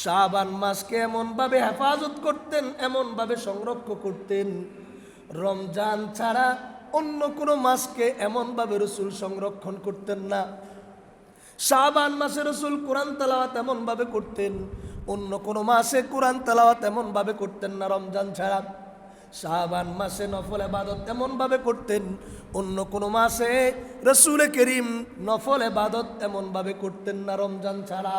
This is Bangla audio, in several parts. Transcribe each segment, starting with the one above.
শাবান মাসকে এমনভাবে হেফাজত করতেন, এমনভাবে সংরক্ষণ করতেন। রমজান ছাড়া অন্য কোনো মাসকে এমনভাবে রসুল সংরক্ষণ করতেন না। শাবান মাসে রসুল কোরআন তালাওয়াত এমনভাবে করতেন, অন্য কোনো মাসে কোরআন তালাওয়াত এমনভাবে করতেন না। রমজান ছাড়া শাবান মাসে নফল এবাদত এমনভাবে করতেন, অন্য কোনো মাসে রসুল করিম নফল এবাদত এমনভাবে করতেন না। রমজান ছাড়া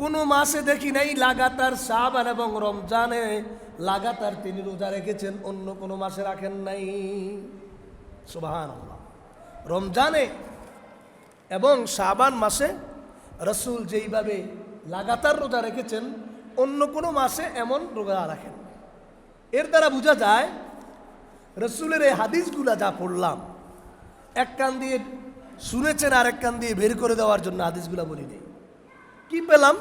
কোনো মাসে দেখি নাই, লাগাতার সাবান এবং রমজানে লাগাতার তিনি রোজা রেখেছেন, অন্য কোনো মাসে রাখেন নাই। সুবহানাল্লাহ। রমজানে এবং সাবান মাসে রসুল যেইভাবে লাগাতার রোজা রেখেছেন, অন্য কোনো মাসে এমন রোজা রাখেন এর দ্বারা বোঝা যায়, রসুলের এই হাদিসগুলা যা পড়লাম, এক কান দিয়ে শুনেছেন আর এক কান দিয়ে বের করে দেওয়ার জন্য হাদিসগুলা বলি নেই। কি পেলাম?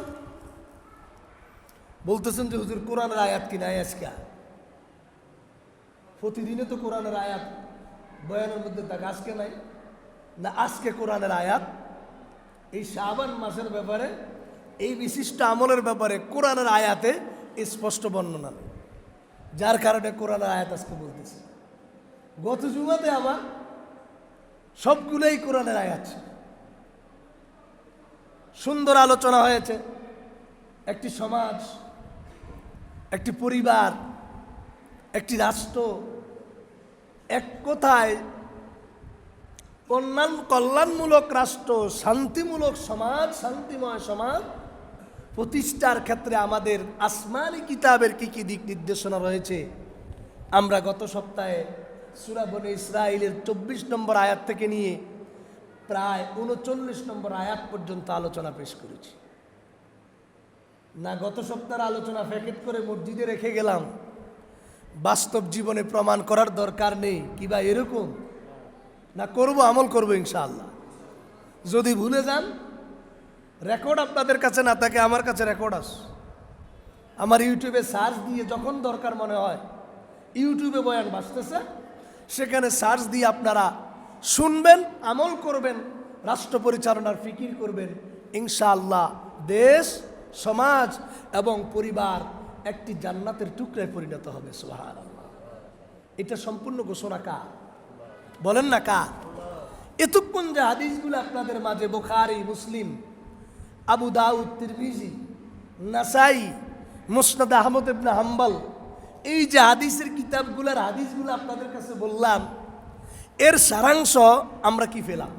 বলতেছেন যে হুজুর কোরআনের আয়াত কি নাই আজকে? প্রতিদিনে তো কোরআনের আয়াত বয়ানের মধ্যে তাকে আজকে নাই, না আজকে কোরআনের আয়াত? এই শাবান মাসের ব্যাপারে, এই বিশিষ্ট আমলের ব্যাপারে কোরআনের আয়াতে স্পষ্ট বর্ণনা নেই। যার কারণে কোরআনের আয়াত আজকে বলতেছে। গত যুগাতে আমার সবগুলোই কোরআনের আয়াত সুন্দর আলোচনা হয়েছে। একটি সমাজ একটি পরিবার, একটি রাষ্ট্র, এক কথায় কল্যাণ, কল্যাণমূলক রাষ্ট্র, শান্তিমূলক সমাজ, শান্তিময় সমাজ। প্রতিষ্ঠার ক্ষেত্রে আমাদের আসমানি কিতাবের কি কি দিক নির্দেশনা রয়েছে? আমরা গত সপ্তাহে সুরাবনে ইসরায়েলের চব্বিশ নম্বর আয়াত থেকে নিয়ে প্রায় উনচল্লিশ নম্বর আয়াত পর্যন্ত আলোচনা পেশ করেছি। না গত সপ্তাহের আলোচনা প্যাকেট করে মসজিদে রেখে গেলাম। বাস্তব জীবনে প্রমাণ করার দরকার নেই কিবা এরকম? না করব, আমল করব ইনশাআল্লাহ। যদি ভুলে যান রেকর্ড আপনাদের কাছে না থাকে, আমার কাছে রেকর্ড আস আমার ইউটিউবে সার্চ দিয়ে যখন দরকার মনে হয়, ইউটিউবে বয়ান বাঁচতেছে সেখানে সার্চ দিয়ে আপনারা শুনবেন, আমল করবেন, রাষ্ট্র পরিচালনার ফিকির করবেন, ইনশাআল্লাহ, দেশ সমাজ এবং পরিবার একটি জান্নাতের টুকরায় পরিণত হবে সোহান এটা সম্পূর্ণ ঘোষণা কার? বলেন না কার? এতক্ষণ যে হাদিসগুলো আপনাদের মাঝে বোখারি, মুসলিম, আবু দাউদ, তিরমিজি, নাসাই, মুসনাদ আহমদ ইবনে হাম্বল, এই যে হাদিসের কিতাবগুলোর হাদিসগুলো আপনাদের কাছে বললাম, এর সারাংশ আমরা কি পেলাম?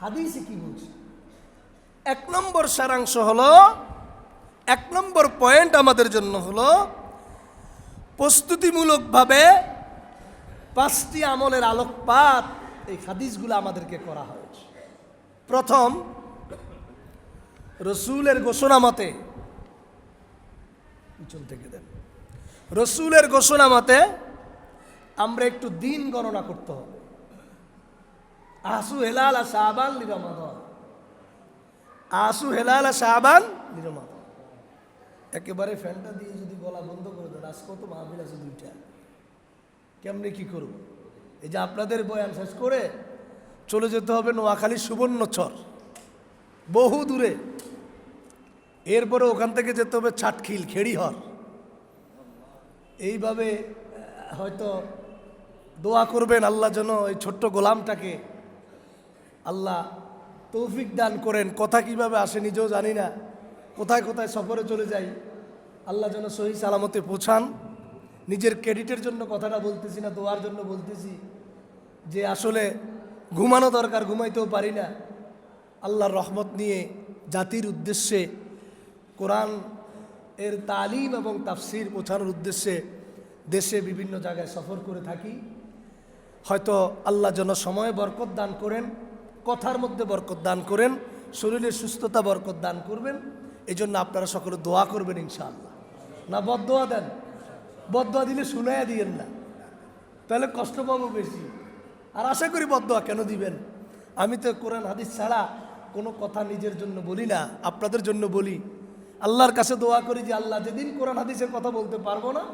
হাদিসে কি বলছি? এক নম্বর সারাংশ হলো, এক নম্বর পয়েন্ট আমাদের জন্য হলো, প্রস্তুতিমূলকভাবে পাঁচটি আমলের আলোকপাত এই হাদিসগুলো আমাদেরকে করা হয়েছে। প্রথম, রসুলের ঘোষণা মতে, পিছন থেকে দেন। রসুলের ঘোষণা মতে আমরা একটু দিন গণনা করতে হবে। আসু হেলাল আর শাহবান লিরমাদন আসু হেলাল শাহবান লিরমাদন একেবারে ফ্যানটা দিয়ে যদি গলা বন্ধ করে দেন আজ কত মাহফিল আছে দুইটা। কেমনে কি করব? এই যে আপনাদের বয়ান শেষ করে চলে যেতে হবে নোয়াখালী সুবর্ণচর। বহু দূরে। এরপরে ওখান থেকে যেতে হবে ছাটখিল, খেড়িহর। এইভাবে হয়তো দোয়া করবেন আল্লাহ যেন এই ছোট্ট গোলামটাকে আল্লাহ তৌফিক দান করেন। কথা কীভাবে আসে নিজেও জানি না। কোথায় কোথায় সফরে চলে যাই। আল্লাহ যেন সহি সালামতে পৌঁছান। নিজের ক্রেডিটের জন্য কথাটা বলতেছি না, দোয়ার জন্য বলতেছি। যে আসলে ঘুমানো দরকার, ঘুমাইতেও পারি না। আল্লাহর রহমত নিয়ে জাতির উদ্দেশ্যে, কোরআন এর তালিম এবং তাফসির পৌঁছানোর উদ্দেশ্যে দেশে বিভিন্ন জায়গায় সফর করে থাকি। হয়তো আল্লাহ যেন সময়ে বরকত দান করেন। কথার মধ্যে বরকত দান করেন, শরীরের সুস্থতা বরকত দান করবেন এই জন্য আপনারা সকলে দোয়া করবেন ইনশাআল্লাহ। না বদোয়া দেন। বদোয়া দিলে শুনাইয়া দিয়েন না। তাহলে কষ্ট পাবো বেশি। আর আশা করি বদোয়া কেন দিবেন? আমি তো কোরআন, হাদিস ছাড়া কোনো কথা নিজের জন্য বলি না, আপনাদের জন্য বলি। আল্লাহর কাছে দোয়া করি যে, আল্লাহ যেদিন কোরআন, হাদিসের কথা বলতে পারব না,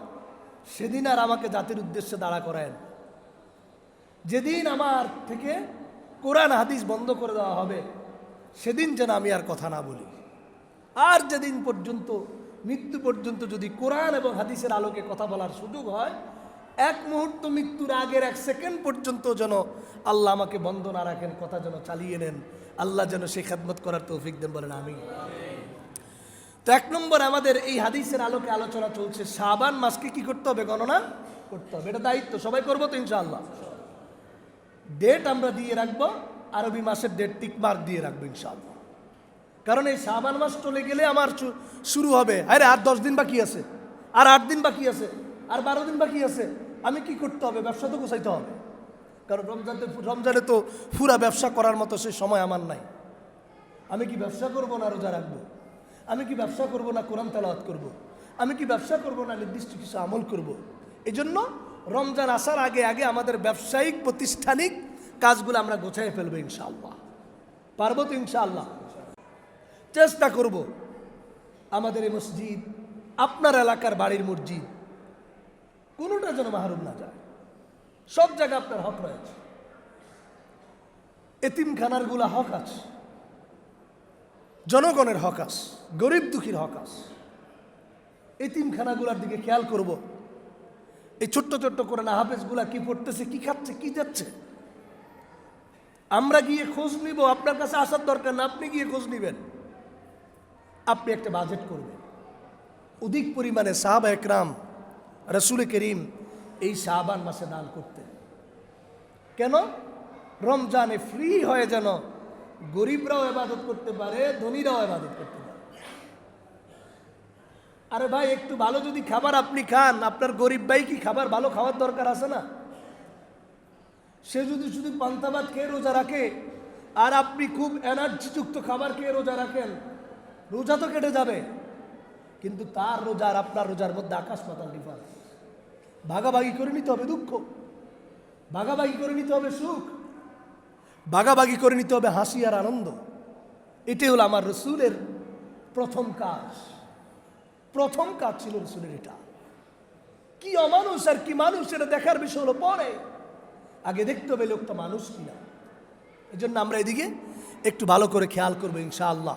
সেদিন আর আমাকে জাতির উদ্দেশ্যে দাঁড়া করেন যেদিন আমার থেকে কোরআন হাদিস বন্ধ করে দেওয়া হবে। সেদিন যেন আমি আর কথা না বলি। আর যেদিন পর্যন্ত, মৃত্যু পর্যন্ত যদি কোরআন এবং হাদিসের আলোকে কথা বলার সুযোগ হয়, এক মুহূর্ত মৃত্যুর আগের এক সেকেন্ড পর্যন্ত যেন আল্লাহ আমাকে বন্ধ না রাখেন, কথা যেন চালিয়ে নেন, আল্লাহ যেন সেই খেদমত করার তৌফিক দেন বলেন আমি তো এক নম্বর আমাদের এই হাদিসের আলোকে আলোচনা চলছে, শাবান মাসকে কি করতে হবে গণনা? করতে হবে। এটা দায়িত্ব, সবাই করব তো ইনশাআল্লাহ। ডেট আমরা দিয়ে রাখব, আরবি মাসের ডেট টিক মার্ক দিয়ে রাখব ইনশাআল্লাহ। কারণ এই সাবান মাস চলে গেলে আমার শুরু হবে। আরে, আর দশ দিন বাকি আছে। আর আট দিন বাকি আছে। আর বারো দিন বাকি আছে। আমি কি করতে হবে? ব্যবসা তো গোছাইতে হবে। কারণ রমজানে রমজানে তো পুরা ব্যবসা করার মতো সে সময় আমার নাই। আমি কি ব্যবসা করব না রোজা রাখব? আমি কি ব্যবসা করব না কোরআন তেলাওয়াত করব। আমি কি ব্যবসা করব না নির্দিষ্ট কিছু আমল করব। এই জন্য রমজান আসার আগে আগে আমাদের ব্যবসায়িক, প্রতিষ্ঠানিক কাজগুলো আমরা গোছায় ফেলব ইনশাআল্লাহ। পারব তো ইনশাআল্লাহ। চেষ্টা করব আমাদের এই মসজিদ, আপনার এলাকার বাড়ির মসজিদ, কোনোটা যেন মাহরুম না যায়। সব জায়গায় আপনার হক রয়েছে। এতিমখানারগুলা হক আছে। জনগণের হক আছে। গরিব দুঃখীর হক আছে। এতিমখানাগুলার দিকে খেয়াল করব। এই ছোট্ট ছোট্ট করে না হাফেজগুলা কি পড়তেছে, কি খাচ্ছে, কি যাচ্ছে? আমরা গিয়ে খোঁজ নিব, আপনার কাছে আসার দরকার না, আপনি গিয়ে খোঁজ নিবেন। আপনি একটা বাজেট করবেন। অধিক পরিমাণে সাহাবা একরাম, রসুল করিম এই শাহবান মাসে দান করতেন। কেন? রমজানে ফ্রি হয়ে যেন গরিবরাও এবাদত করতে পারে, ধনীরাও এবাদত করতে পারে। আরে ভাই, একটু ভালো যদি খাবার আপনি খান, আপনার গরিব ভাই কি খাবার ভালো খাওয়ার দরকার আছে না? সে যদি শুধু পান্তা ভাত খেয়ে রোজা রাখে, আর আপনি খুব এনার্জিযুক্ত খাবার খেয়ে রোজা রাখেন, রোজা তো কেটে যাবে। কিন্তু তার রোজা আর আপনার রোজার মধ্যে আকাশ পাতাল ডিফারেন্স ভাগাভাগি করে নিতে হবে দুঃখ। ভাগাভাগি করে নিতে হবে সুখ। ভাগাভাগি করে নিতে হবে হাসি আর আনন্দ। এটাই হলো আমার রসুলের প্রথম কাজ। প্রথম কাজ ছিল রসুলের এটা। কি অমানুষ আর কি মানুষ এটা দেখার বিষয় হলো পরে। আগে দেখতে হবে লোকটা মানুষ কিনা। এই জন্য আমরা এদিকে একটু ভালো করে খেয়াল করব ইনশাআল্লাহ।